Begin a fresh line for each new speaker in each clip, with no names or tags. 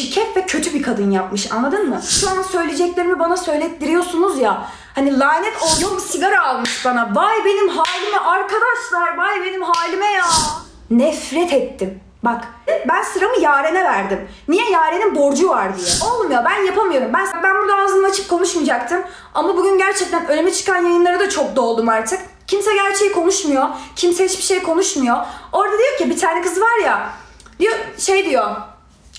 çirkef ve kötü bir kadın yapmış anladın mı? Şu an söyleyeceklerimi bana söylettiriyorsunuz ya. Hani lanet olsun sigara almış bana. Vay benim halime arkadaşlar vay benim halime ya. Nefret ettim. Bak ben sıramı Yaren'e verdim. Niye Yaren'in borcu var diye. Olmuyor ben yapamıyorum. Ben ben burada ağzımı açıp konuşmayacaktım. Ama bugün gerçekten önüme çıkan yayınlara da çok doldum artık. Kimse gerçeği konuşmuyor. Kimse hiçbir şey konuşmuyor. Orada diyor ki bir tane kız var ya. Diyor şey diyor.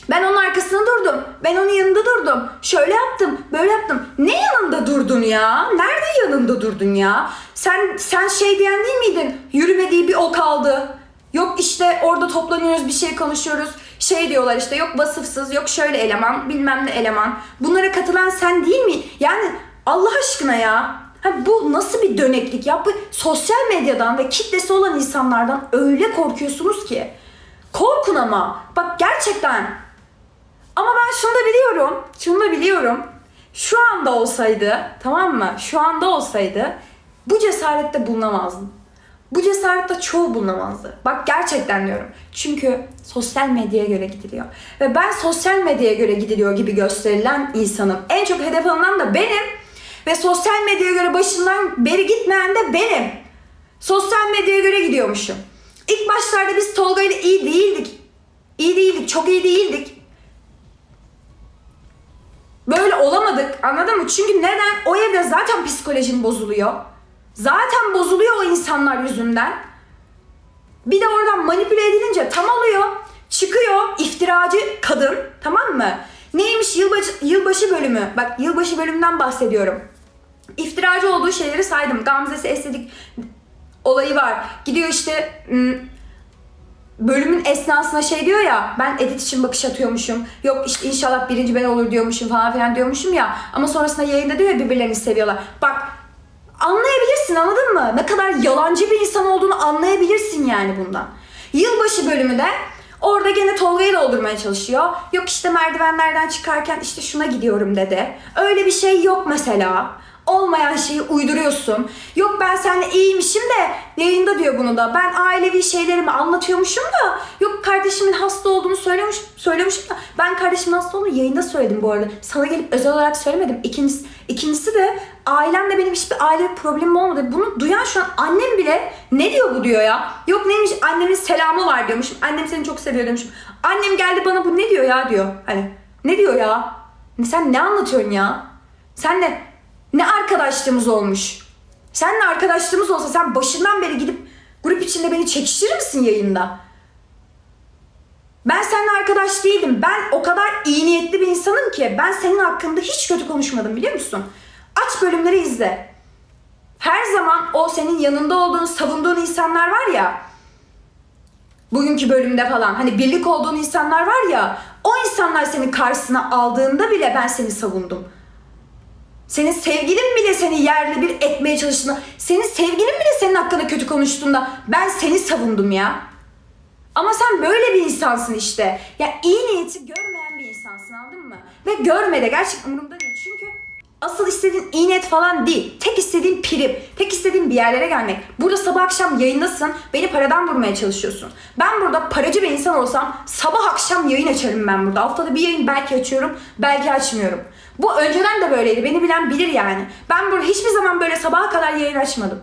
Ben onun arkasında durdum. Ben onun yanında durdum. Şöyle yaptım, böyle yaptım. Ne yanında durdun ya? Nerede yanında durdun ya? Sen sen şey diyen değil miydin? Yürümediği bir o kaldı. Yok işte orada toplanıyoruz bir şey konuşuyoruz. Şey diyorlar işte yok vasıfsız, yok şöyle eleman, bilmem ne eleman. Bunlara katılan sen değil mi? Yani Allah aşkına ya. Ha, bu nasıl bir döneklik ya? Bu sosyal medyadan ve kitlesi olan insanlardan öyle korkuyorsunuz ki. Korkun ama. Bak gerçekten ama ben şunu da biliyorum. Şunu da biliyorum. Şu anda olsaydı, tamam mı? Şu anda olsaydı bu cesarette bulunamazdım. Bu cesarette çoğu bulunamazdı. Bak gerçekten diyorum. Çünkü sosyal medyaya göre gidiliyor. Ve ben sosyal medyaya göre gidiliyor gibi gösterilen insanım. En çok hedef alınan da benim. Ve sosyal medyaya göre başından beri gitmeyen de benim. Sosyal medyaya göre gidiyormuşum. İlk başlarda biz Tolga ile iyi değildik. İyi değildik, çok iyi değildik. Anladın mı? Çünkü neden? O evde zaten psikolojim bozuluyor. Zaten bozuluyor o insanlar yüzünden. Bir de oradan manipüle edilince tam oluyor. Çıkıyor iftiracı kadın tamam mı? Neymiş yılbaşı, yılbaşı bölümü? Bak yılbaşı bölümünden bahsediyorum. İftiracı olduğu şeyleri saydım. Gamze'si estetik olayı var. Gidiyor işte ım, bölümün esnasında şey diyor ya ben edit için bakış atıyormuşum. Yok işte inşallah birinci ben olur diyormuşum falan filan diyormuşum ya. Ama sonrasında yayında diyor ya birbirlerini seviyorlar. Bak anlayabilirsin anladın mı? Ne kadar yalancı bir insan olduğunu anlayabilirsin yani bundan. Yılbaşı bölümü de orada gene Tolga'yı doldurmaya çalışıyor. Yok işte merdivenlerden çıkarken işte şuna gidiyorum dedi. Öyle bir şey yok mesela. Olmayan şeyi uyduruyorsun. Yok ben seninle iyiymişim de yayında diyor bunu da. Ben ailevi şeylerimi anlatıyormuşum da. Yok kardeşimin hasta olduğunu söylemiş, söylemişim da. Ben kardeşimin hasta olduğunu yayında söyledim bu arada. Sana gelip özel olarak söylemedim. İkincisi, ikincisi de ailemle benim hiçbir aile problemim olmadı. Bunu duyan şu an annem bile ne diyor bu diyor ya. Yok neymiş annemin selamı var diyormuşum. Annem seni çok seviyor demişim. Annem geldi bana bu ne diyor ya diyor. Hani ne diyor ya? Sen ne anlatıyorsun ya? Sen ne? Ne arkadaşlığımız olmuş? Seninle arkadaşlığımız olsa sen başından beri gidip grup içinde beni çekiştirir misin yayında? Ben seninle arkadaş değildim. Ben o kadar iyi niyetli bir insanım ki ben senin hakkında hiç kötü konuşmadım biliyor musun? Aç bölümleri izle. Her zaman o senin yanında olduğun, savunduğun insanlar var ya. Bugünkü bölümde falan hani birlik olduğun insanlar var ya. O insanlar senin karşısına aldığında bile ben seni savundum. Senin sevgilin bile seni yerli bir etmeye çalıştığında, senin sevgilin bile senin hakkında kötü konuştuğunda ben seni savundum ya. Ama sen böyle bir insansın işte. Ya iyi niyeti görmeyen bir insansın anladın mı? Ve görme de gerçekten umurumda değil. Çünkü asıl istediğin iyi niyet falan değil. Tek istediğin prim. Tek istediğin bir yerlere gelmek. Burada sabah akşam yayındasın. Beni paradan vurmaya çalışıyorsun. Ben burada paracı bir insan olsam sabah akşam yayın açarım ben burada. Haftada bir yayın belki açıyorum, belki açmıyorum. Bu önceden de böyleydi. Beni bilen bilir yani. Ben burada hiçbir zaman böyle sabaha kadar yayın açmadım.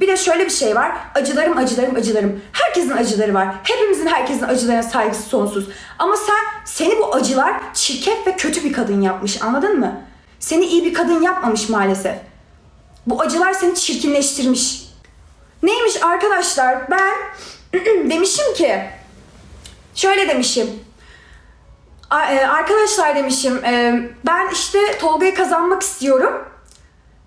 Bir de şöyle bir şey var. Acılarım, acılarım, acılarım. Herkesin acıları var. Hepimizin herkesin acılarına saygısı sonsuz. Ama sen, seni bu acılar çirkef ve kötü bir kadın yapmış. Anladın mı? Seni iyi bir kadın yapmamış maalesef. Bu acılar seni çirkinleştirmiş. Neymiş arkadaşlar? Ben demişim ki, şöyle demişim. E, Arkadaşlar demişim, e, ben işte Tolga'yı kazanmak istiyorum.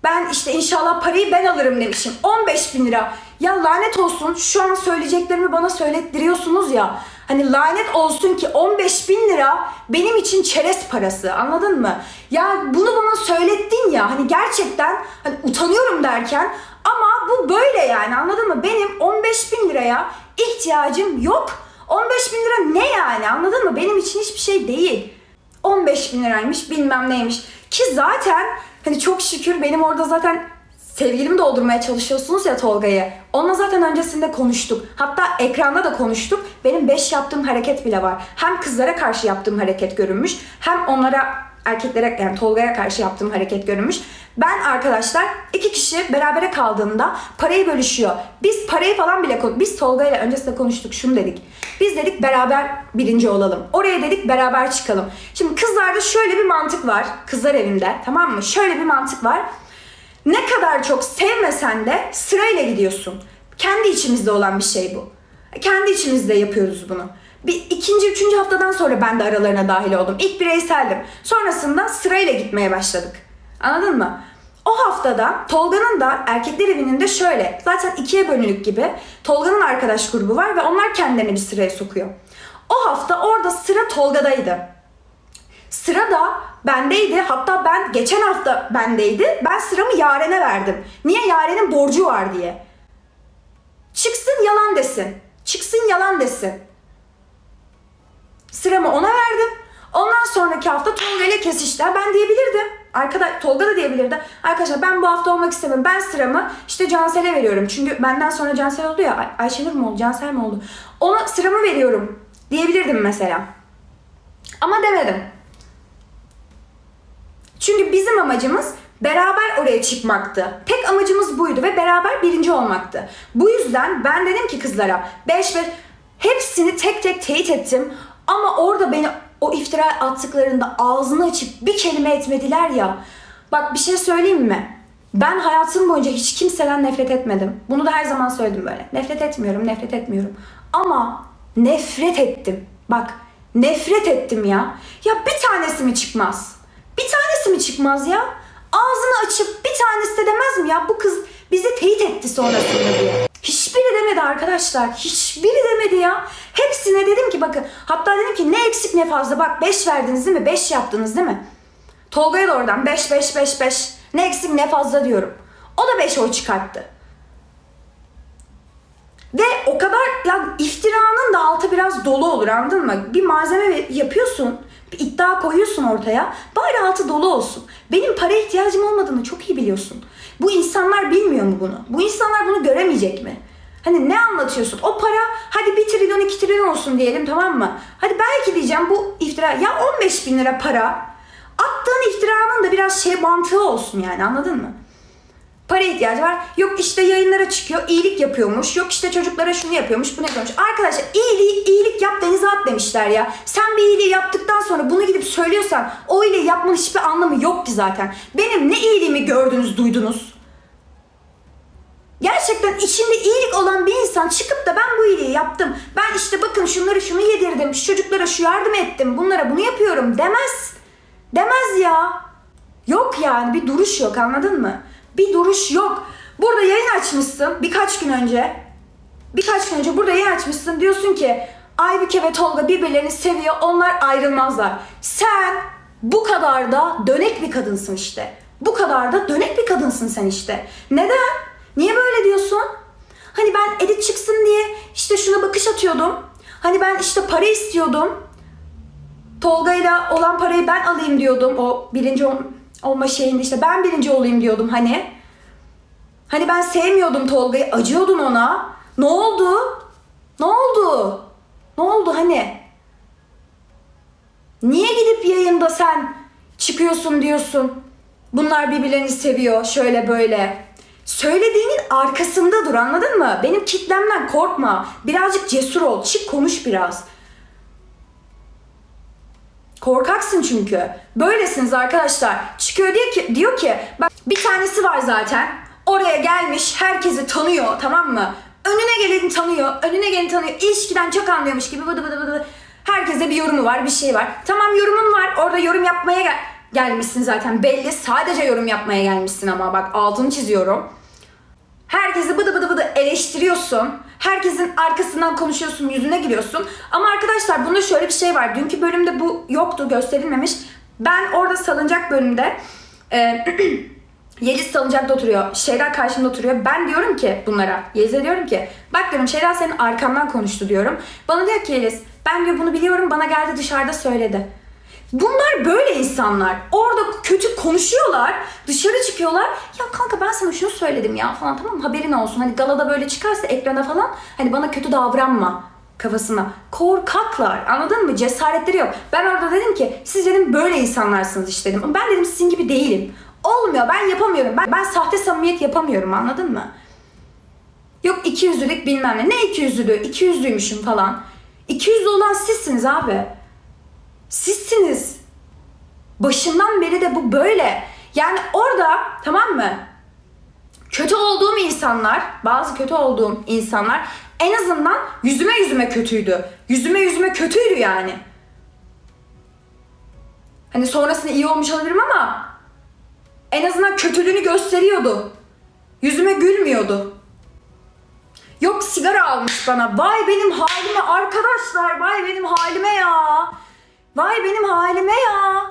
Ben işte inşallah parayı ben alırım demişim. 15 bin lira. Ya lanet olsun şu an söyleyeceklerimi bana söylettiriyorsunuz ya. Hani lanet olsun ki 15 bin lira benim için çerez parası anladın mı? Ya bunu bana söylettin ya hani gerçekten hani utanıyorum derken ama bu böyle yani anladın mı? Benim 15 bin liraya ihtiyacım yok. 15 bin lira ne yani anladın mı? Benim için hiçbir şey değil. 15 bin liraymış bilmem neymiş. Ki zaten hani çok şükür benim orada zaten sevgilimi doldurmaya çalışıyorsunuz ya Tolga'yı. Onunla zaten öncesinde konuştuk. Hatta ekranda da konuştuk. Benim 5 yaptığım hareket bile var. Hem kızlara karşı yaptığım hareket görünmüş. Hem onlara erkeklere yani Tolga'ya karşı yaptığım hareket görünmüş. Ben arkadaşlar iki kişi berabere kaldığında parayı bölüşüyor. Biz parayı falan bile kon- biz Tolga ile öncesinde konuştuk şunu dedik. Biz dedik beraber birinci olalım. Oraya dedik beraber çıkalım. Şimdi kızlarda şöyle bir mantık var. Kızlar evinde tamam mı? Şöyle bir mantık var. Ne kadar çok sevmesen de sırayla gidiyorsun. Kendi içimizde olan bir şey bu. Kendi içimizde yapıyoruz bunu. Bir ikinci, üçüncü haftadan sonra ben de aralarına dahil oldum. İlk bireyseldim. Sonrasında sırayla gitmeye başladık. Anladın mı? O haftada Tolga'nın da erkekler evinin de şöyle. Zaten ikiye bölünük gibi. Tolga'nın arkadaş grubu var ve onlar kendilerini bir sıraya sokuyor. O hafta orada sıra Tolga'daydı. Sıra da bendeydi. Hatta ben geçen hafta bendeydi. Ben sıramı Yaren'e verdim. Niye? Yaren'in borcu var diye. Çıksın yalan desin. Çıksın yalan desin. Sıramı ona verdim. Ondan sonraki hafta Tolga ile kesiştiler. Ben diyebilirdim. Arkadaş, Tolga da diyebilirdi. Arkadaşlar ben bu hafta olmak istemiyorum. Ben sıramı işte Cansel'e veriyorum. Çünkü benden sonra Cansel oldu ya. Ay- Ayşenur mu oldu? Cansel mi oldu? Ona sıramı veriyorum diyebilirdim mesela. Ama demedim. Çünkü bizim amacımız beraber oraya çıkmaktı. Tek amacımız buydu ve beraber birinci olmaktı. Bu yüzden ben dedim ki kızlara 5 5 hepsini tek tek teyit ettim. Ama orada beni o iftira attıklarında ağzını açıp bir kelime etmediler ya. Bak bir şey söyleyeyim mi? Ben hayatım boyunca hiç kimseden nefret etmedim. Bunu da her zaman söyledim böyle. Nefret etmiyorum, nefret etmiyorum. Ama nefret ettim. Bak nefret ettim ya. Ya bir tanesi mi çıkmaz? Bir tanesi mi çıkmaz ya? Ağzını açıp bir tanesi de demez mi ya? Bu kız bizi teyit etti sonrasında diye. Arkadaşlar. Hiçbiri demedi ya. Hepsine dedim ki bakın. Hatta dedim ki ne eksik ne fazla. Bak 5 verdiniz değil mi? 5 yaptınız değil mi? Tolga'ya da oradan 5 5 5 5. Ne eksik ne fazla diyorum. O da 5 oy çıkarttı. Ve o kadar ya iftiranın da altı biraz dolu olur anladın mı? Bir malzeme yapıyorsun, bir iddia koyuyorsun ortaya. Bari altı dolu olsun. Benim para ihtiyacım olmadığını çok iyi biliyorsun. Bu insanlar bilmiyor mu bunu? Bu insanlar bunu göremeyecek mi? Hani ne anlatıyorsun? O para hadi 1 trilyon 2 trilyon olsun diyelim tamam mı? Hadi belki diyeceğim bu iftira ya 15 bin lira para. Attığın iftiranın da biraz şey mantığı olsun yani anladın mı? Para ihtiyacı var. Yok işte yayınlara çıkıyor, iyilik yapıyormuş. Yok işte çocuklara şunu yapıyormuş, bunu yapıyormuş. Arkadaşlar iyiliği iyilik yap denize at demişler ya. Sen bir iyiliği yaptıktan sonra bunu gidip söylüyorsan o iyiliği yapmanın hiçbir anlamı yok ki zaten. Benim ne iyiliğimi gördünüz, duydunuz? Gerçekten içinde iyilik olan bir insan çıkıp da ben bu iyiliği yaptım. Ben işte bakın şunları şunu yedirdim, şu çocuklara şu yardım ettim, bunlara bunu yapıyorum demez. Demez ya. Yok yani bir duruş yok anladın mı? Bir duruş yok. Burada yayın açmışsın birkaç gün önce. Birkaç gün önce burada yayın açmışsın diyorsun ki Aybüke ve Tolga birbirlerini seviyor onlar ayrılmazlar. Sen bu kadar da dönek bir kadınsın işte. Bu kadar da dönek bir kadınsın sen işte. Neden? Niye böyle diyorsun? Hani ben edit çıksın diye işte şuna bakış atıyordum. Hani ben işte para istiyordum. Tolga'yla olan parayı ben alayım diyordum. O birinci ol- olma şeyinde işte ben birinci olayım diyordum hani. Hani ben sevmiyordum Tolga'yı. Acıyordun ona. Ne oldu? Ne oldu? Ne oldu hani? Niye gidip yayında sen çıkıyorsun diyorsun. Bunlar birbirlerini seviyor şöyle böyle. Söylediğinin arkasında dur anladın mı? Benim kitlemden korkma. Birazcık cesur ol. Çık konuş biraz. Korkaksın çünkü. Böylesiniz arkadaşlar. Çıkıyor diyor ki, diyor ki bak bir tanesi var zaten. Oraya gelmiş herkesi tanıyor tamam mı? Önüne geleni tanıyor. Önüne geleni tanıyor. İlişkiden çok anlıyormuş gibi bıdı bıdı bıdı. Herkese bir yorumu var bir şey var. Tamam yorumun var. Orada yorum yapmaya gel gelmişsin zaten. Belli sadece yorum yapmaya gelmişsin ama bak altını çiziyorum. Herkesi bıdı bıdı bıdı eleştiriyorsun. Herkesin arkasından konuşuyorsun, yüzüne giriyorsun. Ama arkadaşlar bunda şöyle bir şey var. Dünkü bölümde bu yoktu, gösterilmemiş. Ben orada salıncak bölümde e, Yeliz salıncakta oturuyor. Şeyda karşımda oturuyor. Ben diyorum ki bunlara, Yeliz'e diyorum ki bak diyorum Şeyda senin arkamdan konuştu diyorum. Bana diyor ki Yeliz ben diyor bunu biliyorum bana geldi dışarıda söyledi. Bunlar böyle insanlar. Orada kötü konuşuyorlar. Dışarı çıkıyorlar. Ya kanka ben sana şunu söyledim ya falan tamam? Haberin olsun. Hani galada böyle çıkarsa ekrana falan hani bana kötü davranma kafasına. Korkaklar. Anladın mı? Cesaretleri yok. Ben orada dedim ki siz dedim böyle insanlarsınız işte dedim. Ben dedim sizin gibi değilim. Olmuyor. Ben yapamıyorum. Ben, ben sahte samimiyet yapamıyorum. Anladın mı? Yok iki yüzlülük bilmem ne. Ne iki yüzlülüğü? İki yüzlüymüşüm falan. İki yüzlü olan sizsiniz abi. Sizsiniz. Başından beri de bu böyle. Yani orada tamam mı? Kötü olduğum insanlar, bazı kötü olduğum insanlar en azından yüzüme yüzüme kötüydü. Yüzüme yüzüme kötüydü yani. Hani sonrasında iyi olmuş olabilirim ama en azından kötülüğünü gösteriyordu. Yüzüme gülmüyordu. Yok sigara almış bana. Vay benim halime arkadaşlar. Vay benim halime ya. Vay benim halime ya.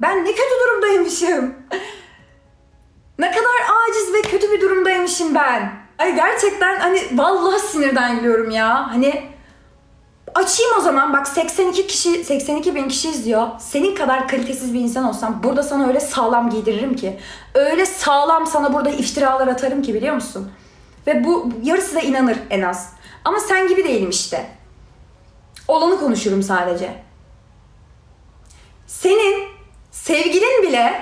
Ben ne kötü durumdaymışım. ne kadar aciz ve kötü bir durumdaymışım ben. Ay gerçekten hani vallahi sinirden gülüyorum ya. Hani açayım o zaman bak 82 kişi 82 bin kişi izliyor. Senin kadar kalitesiz bir insan olsam burada sana öyle sağlam giydiririm ki. Öyle sağlam sana burada iftiralar atarım ki biliyor musun? Ve bu yarısı da inanır en az. Ama sen gibi değilim işte. Olanı konuşurum sadece. Senin sevgilin bile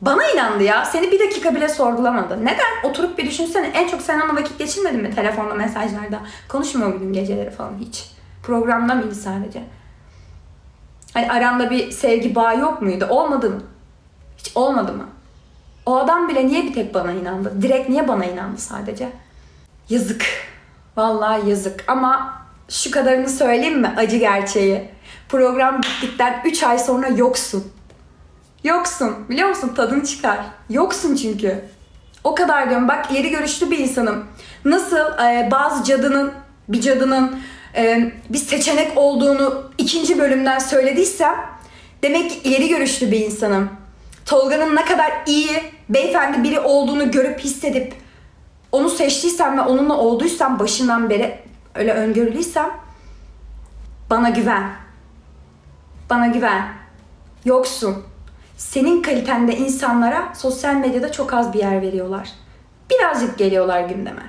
bana inandı ya. Seni bir dakika bile sorgulamadı. Neden? Oturup bir düşünsene. En çok sen onunla vakit geçirmedin mi? Telefonda, mesajlarda. Konuşmuyor muydun geceleri falan hiç? Programda mıydı sadece? Hani aranda bir sevgi bağı yok muydu? Olmadı mı? Hiç olmadı mı? O adam bile niye bir tek bana inandı? Direkt niye bana inandı sadece? Yazık. Vallahi yazık. Ama şu kadarını söyleyeyim mi? Acı gerçeği. Program bittikten 3 ay sonra yoksun. Yoksun. Biliyor musun? Tadını çıkar. Yoksun çünkü. O kadar diyorum. Bak ileri görüşlü bir insanım. Nasıl e, bazı cadının, bir cadının e, bir seçenek olduğunu ikinci bölümden söylediysem demek ki ileri görüşlü bir insanım. Tolga'nın ne kadar iyi, beyefendi biri olduğunu görüp hissedip onu seçtiysem ve onunla olduysam başından beri öyle öngörülüysem bana güven. Bana güven. Yoksun. Senin kalitende insanlara sosyal medyada çok az bir yer veriyorlar. Birazcık geliyorlar gündeme.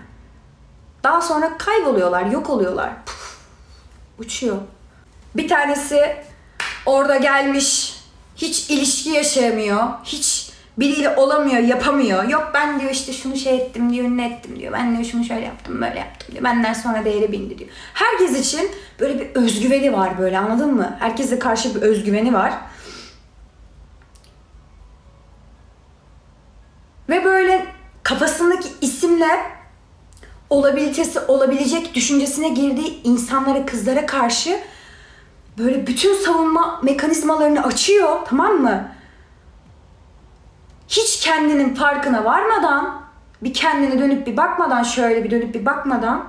Daha sonra kayboluyorlar, yok oluyorlar. Puf, uçuyor. Bir tanesi orada gelmiş, hiç ilişki yaşayamıyor, hiç biriyle olamıyor, yapamıyor. Yok ben diyor işte şunu şey ettim diyor, ne ettim diyor. Ben diyor şunu şöyle yaptım, böyle yaptım diyor. Benden sonra değeri bindi diyor. Herkes için böyle bir özgüveni var böyle anladın mı? Herkese karşı bir özgüveni var. Ve böyle kafasındaki isimle olabilitesi olabilecek düşüncesine girdiği insanlara, kızlara karşı böyle bütün savunma mekanizmalarını açıyor tamam mı? Hiç kendinin farkına varmadan, bir kendine dönüp bir bakmadan, şöyle bir dönüp bir bakmadan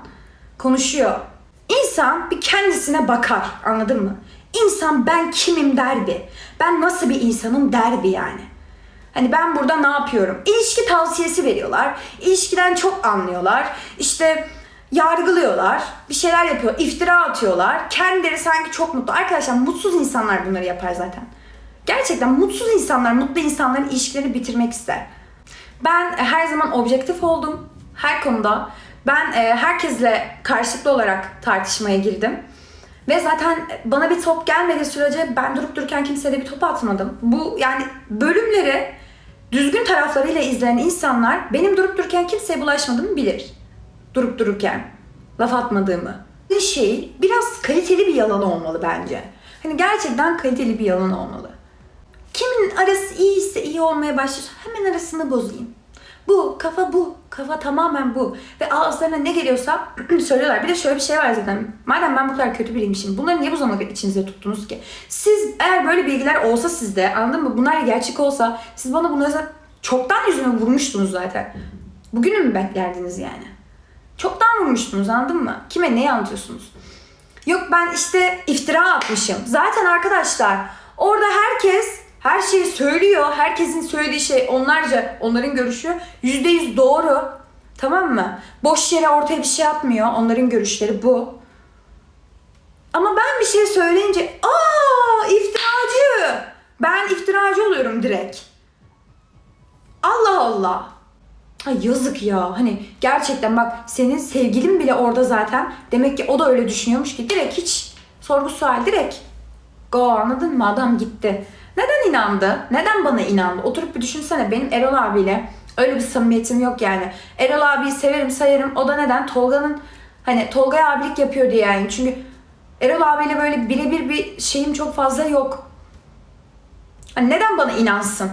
konuşuyor. İnsan bir kendisine bakar, anladın mı? İnsan ben kimim der bir. Ben nasıl bir insanım der bir yani. Hani ben burada ne yapıyorum? İlişki tavsiyesi veriyorlar. İlişkiden çok anlıyorlar. İşte yargılıyorlar. Bir şeyler yapıyor. iftira atıyorlar. Kendileri sanki çok mutlu. Arkadaşlar mutsuz insanlar bunları yapar zaten. Gerçekten mutsuz insanlar, mutlu insanların ilişkilerini bitirmek ister. Ben her zaman objektif oldum. Her konuda. Ben e, herkesle karşılıklı olarak tartışmaya girdim. Ve zaten bana bir top gelmediği sürece ben durup dururken kimseye de bir top atmadım. Bu yani bölümleri düzgün taraflarıyla izleyen insanlar benim durup dururken kimseye bulaşmadığımı bilir. Durup dururken laf atmadığımı. Bir şey biraz kaliteli bir yalan olmalı bence. Hani gerçekten kaliteli bir yalan olmalı. Kimin arası iyiyse iyi olmaya başlar. Hemen arasını bozayım. Bu, kafa bu. Kafa tamamen bu. Ve ağızlarına ne geliyorsa söylüyorlar. Bir de şöyle bir şey var zaten. Madem ben bu kadar kötü biriymişim. Bunları niye bu zamana kadar içinizde tuttunuz ki? Siz eğer böyle bilgiler olsa sizde anladın mı? Bunlar gerçek olsa siz bana bunları zaten çoktan yüzüme vurmuştunuz zaten. Bugünü mü beklerdiniz yani? Çoktan vurmuştunuz anladın mı? Kime neyi anlatıyorsunuz? Yok ben işte iftira atmışım. Zaten arkadaşlar orada herkes her şeyi söylüyor. Herkesin söylediği şey onlarca onların görüşü yüzde yüz doğru. Tamam mı? Boş yere ortaya bir şey atmıyor. Onların görüşleri bu. Ama ben bir şey söyleyince aa iftiracı direkt. Allah Allah. Ay yazık ya. Hani gerçekten bak senin sevgilin bile orada zaten. Demek ki o da öyle düşünüyormuş ki direkt hiç sorgu sual direkt. Go anladın mı? Adam gitti. Neden inandı? Neden bana inandı? Oturup bir düşünsene benim Erol abiyle öyle bir samimiyetim yok yani. Erol abiyi severim sayarım. O da neden? Tolga'nın hani Tolga'ya abilik yapıyor diye yani. Çünkü Erol abiyle böyle birebir bir şeyim çok fazla yok. Hani neden bana inansın?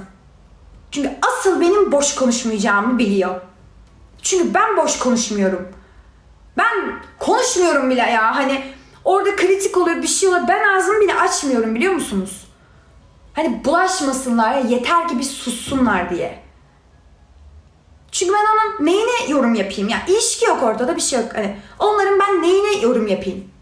Çünkü asıl benim boş konuşmayacağımı biliyor. Çünkü ben boş konuşmuyorum. Ben konuşmuyorum bile ya. Hani orada kritik oluyor bir şey oluyor. Ben ağzımı bile açmıyorum biliyor musunuz? Hani bulaşmasınlar ya yeter ki bir sussunlar diye. Çünkü ben onun neyine yorum yapayım? Ya ilişki yok ortada bir şey yok. Hani onların ben neyine yorum yapayım?